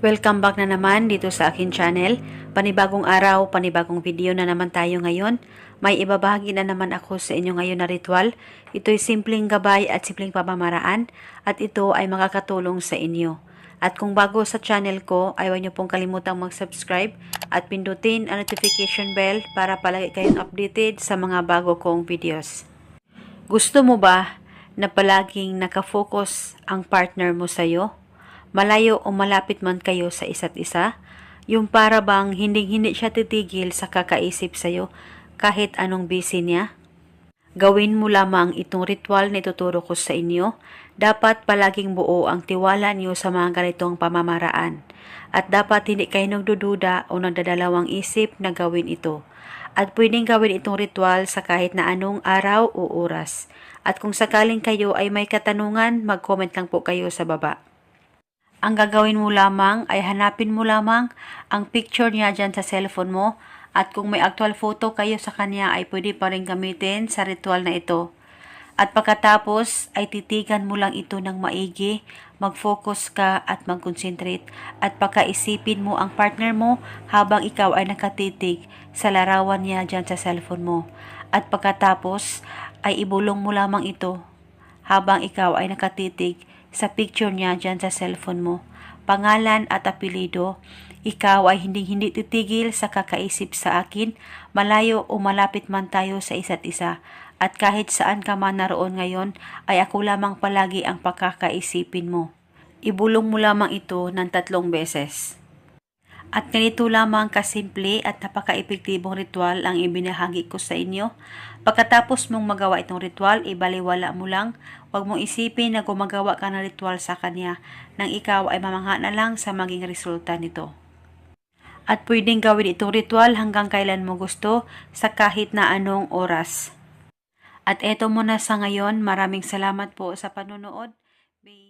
Welcome back na naman dito sa akin channel. Panibagong araw, panibagong video na naman tayo ngayon. May ibabahagi na naman ako sa inyo ngayon na ritual. Ito'y simpleng gabay at simpleng pamamaraan at ito ay makakatulong sa inyo. At kung bago sa channel ko, ay huwag niyo pong kalimutang mag-subscribe at pindutin ang notification bell para palagi kayong updated sa mga bago kong videos. Gusto mo ba na palaging nakafocus ang partner mo sa'yo? Malayo o malapit man kayo sa isa't isa? Yung para bang hindi-hindi siya titigil sa kakaisip sa'yo kahit anong busy niya? Gawin mo lamang itong ritual na ituturo ko sa inyo. Dapat palaging buo ang tiwala niyo sa mga ganitong pamamaraan. At dapat hindi kayo nagdududa o nagdadalawang isip na gawin ito. At pwedeng gawin itong ritual sa kahit na anong araw o oras. At kung sakaling kayo ay may katanungan, mag-comment lang po kayo sa baba. Ang gagawin mo lamang ay hanapin mo lamang ang picture niya dyan sa cellphone mo at kung may actual photo kayo sa kanya ay pwede pa rin gamitin sa ritual na ito. At pagkatapos ay titigan mo lang ito ng maigi, mag-focus ka at mag-concentrate at pagkaisipin mo ang partner mo habang ikaw ay nakatitig sa larawan niya dyan sa cellphone mo. At pagkatapos ay ibulong mo lamang ito habang ikaw ay nakatitig sa picture niya dyan sa cellphone mo. Pangalan at apelido, ikaw ay hindi-hindi titigil sa kakaisip sa akin, malayo o malapit man tayo sa isa't isa. At kahit saan ka man naroon ngayon, ay ako lamang palagi ang pagkakaisipin mo. Ibulong mo lamang ito ng tatlong beses. At ganito lamang kasimple at napaka-epektibong ritual ang ibinahagi ko sa inyo. Pagkatapos mong magawa itong ritual, ibaliwala mo lang. Huwag mong isipin na gumagawa ka ng ritual sa kanya nang ikaw ay mamangha na lang sa maging resulta nito. At pwedeng gawin itong ritual hanggang kailan mo gusto sa kahit na anong oras. At eto muna sa ngayon, maraming salamat po sa panonood. Bye.